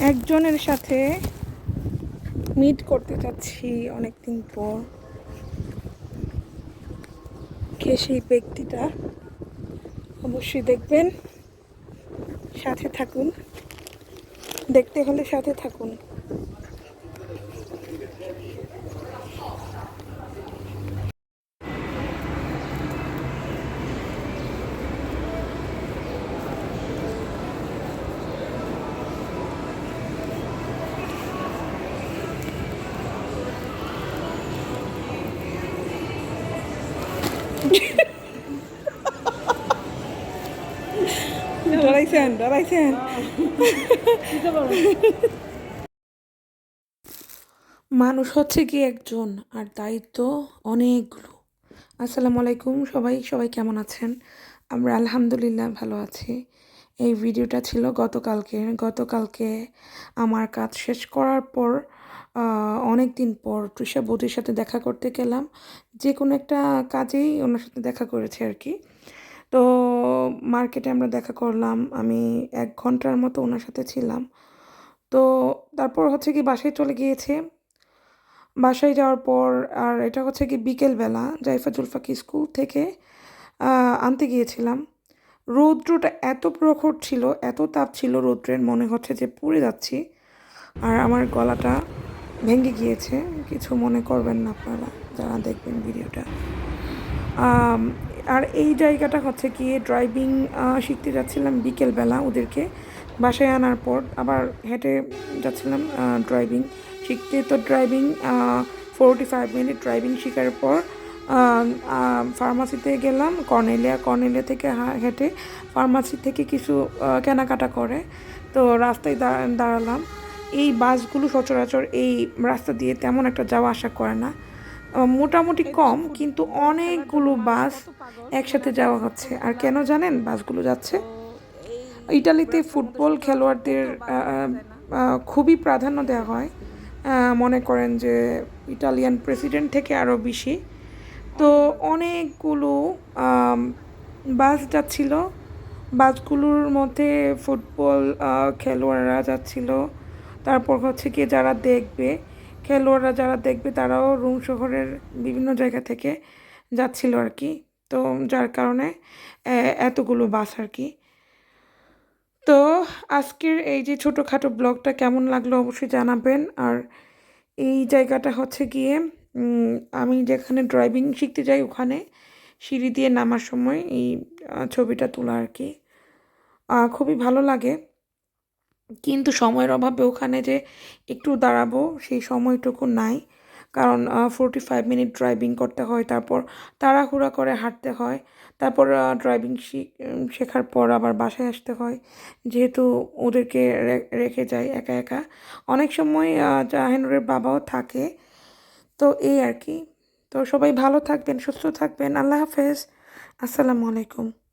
একজনের সাথে মিট করতে চাচ্ছি অনেকদিন পর। কে সেই ব্যক্তিটা? অবশ্যই দেখবেন। সাথে থাকুন। দেখতে হলে সাথে থাকুন। মানুষ হচ্ছে কি একজন, আর দায়িত্ব অনেকগুলো আসসালামু আলাইকুম সবাই সবাই কেমন আছেন? আমরা আলহামদুলিল্লাহ ভালো আছি। এই ভিডিওটা ছিল গতকালকে। গতকালকে আমার কাজ শেষ করার পর অনেক দিন পর তৃষা বৌদির সাথে দেখা করতে গেলাম। যে কোনো একটা কাজেই ওনার সাথে দেখা করেছে আর কি। তো মার্কেটে আমরা দেখা করলাম, আমি এক ঘণ্টার মতো ওনার সাথে ছিলাম। তো তারপর হচ্ছে কি বাসায় চলে গিয়েছে। বাসায় যাওয়ার পর আর এটা হচ্ছে কি বিকেলবেলা জাইফা জুলফাকি স্কুল থেকে আনতে গিয়েছিলাম। রৌদ্রটা এত প্রখর ছিল, এত তাপ ছিল রৌদ্রের, মনে হচ্ছে যে পুড়ে যাচ্ছি। আর আমার গলাটা ভেঙে গিয়েছে, কিছু মনে করবেন না আপনারা। যারা দেখবেন ভিডিওটা। আর এই জায়গাটা হচ্ছে গিয়ে ড্রাইভিং শিখতে যাচ্ছিলাম বিকেলবেলা ওদেরকে। বাসায় আনার পর আবার হেঁটে যাচ্ছিলাম ড্রাইভিং শিখতে তো driving forty five minute driving শেখার পর ফার্মাসিতে গেলাম, কর্নেলিয়া কর্নেলিয়া থেকে হেঁটে ফার্মাসি থেকে কিছু কেনাকাটা করে। তো রাস্তায় দাঁড়া- দাঁড়ালাম। এই বাসগুলো সচরাচর এই রাস্তা দিয়ে তেমন একটা যাওয়া আসা করে না। মোটামুটি কম, কিন্তু অনেকগুলো বাস একসাথে যাওয়া হচ্ছে। আর কেন জানেন, বাসগুলো যাচ্ছে? ইটালিতে ফুটবল খেলোয়াড়দের খুবই প্রাধান্য দেওয়া হয়। মনে করেন যে ইটালিয়ান প্রেসিডেন্ট থেকে আরও বেশি। তো অনেকগুলো বাস যাচ্ছিল। বাসগুলোর মধ্যে ফুটবল খেলোয়াড়রা যাচ্ছিল। তারপর হচ্ছে কি যারা দেখবে খেলোয়াড়রা যারা দেখবে তারাও রুম শহরের বিভিন্ন জায়গা থেকে যাচ্ছিল আর কি। তো যার কারণে এতগুলো বাস আর কি। তো আজকের এই যে ছোটোখাটো ব্লগটা কেমন লাগল অবশ্যই জানাবেন। আর এই জায়গাটা হচ্ছে গিয়ে আমি যেখানে ড্রাইভিং শিখতে যাই ওখানে সিঁড়ি দিয়ে নামার সময় এই ছবিটা তোলা আর কি। খুবই ভালো লাগে। কিন্তু সময়ের অভাবে ওখানে যে একটু দাঁড়াবো, সেই সময়টুকু নাই। কারণ ফোরটি ফাইভ মিনিট ড্রাইভিং করতে হয়, তারপর তাড়াহুড়া করে হাঁটতে হয়। তারপর ড্রাইভিং শেখার পর আবার বাসায় আসতে হয়। যেহেতু ওদেরকে রেখে যায় একা একা। অনেক সময় জাহানুরের বাবাও থাকে। তো এই আর কি। তো সবাই ভালো থাকবেন, সুস্থ থাকবেন। আল্লাহ হাফেজ। আসসালামু আলাইকুম।